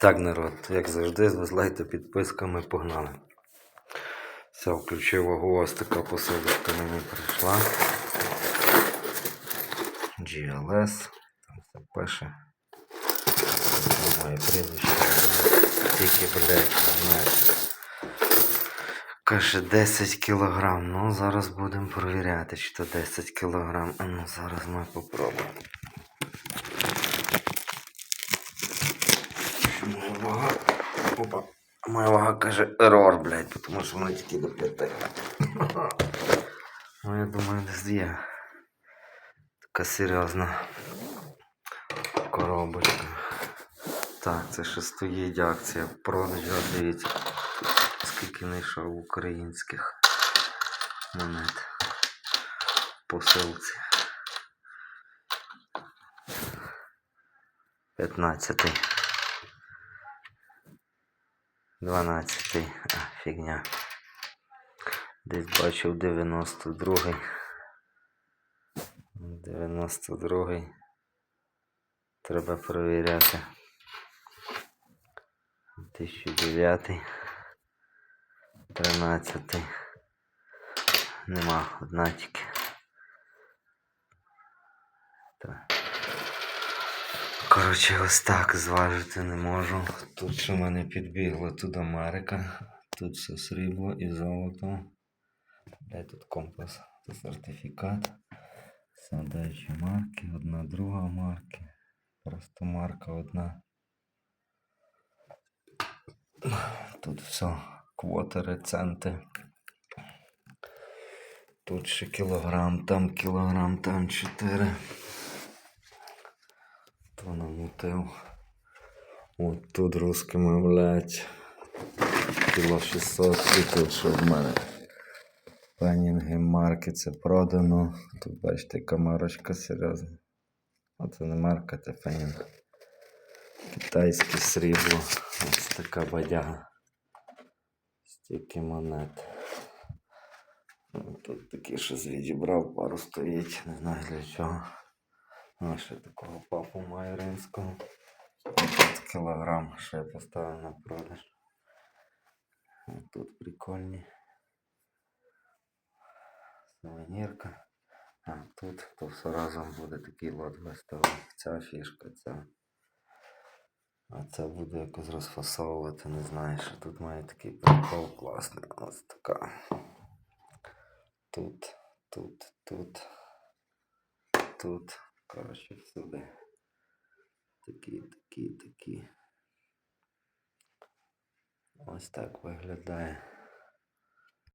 Так, народ, як завжди, з лайта підписками погнали. Все, включив вагу, ось така посилочка мені прийшла. GLS, там все пише. Моє прізвище. Тільки, блядь, знаєш. Каже 10 кілограм. Ну, зараз будемо перевіряти, чи то 10 кілограм. А ну, зараз ми попробуємо. Що моя вага? Опа. Моя вага каже ерор, блядь, тому що вона тільки до 5. Ну, я думаю, десь є. Така серйозна коробочка. Так, це ще стоїть акція. Продажу, дивіться, скільки знайшов українських монет. Посилці. 15. 12. А, фігня. Десь бачив 92. 92. Треба перевіряти. 1009. 13. Нема одна тільки. Так. Коротше, ось так зважити не можу. Тут що мене підбігло, тут Америка, тут все срібло і золото. Де тут компас? Це сертифікат. Садаючі марки, одна друга марки. Просто марка одна. Тут все. Квотери, центи. Тут ще кілограм, там кілограм, там 4. То намутив. От тут русскими, блядь. Кіло 600 і що в мене. Пенінги марки це продано. Тут бачите камерочка серйозна. Оце не марка, це фенінг. Китайське срібло. Ось така бадяга. Стільки монет. Тут такі щось відібрав, пару стоїть, не знаю для чого. А ще такого папу маю римського. Тут кілограм ще я поставив на продаж. Тут прикольні. Сувенірка. А тут то все разом буде такий лот виставлений. Ця фішка, ця. А це буде якось розфасовувати, не знаю, що тут має такий прикол класний. Ось така. Тут, тут, тут, тут. Коротше, всюди. Такі, такі, такі. Ось так виглядає.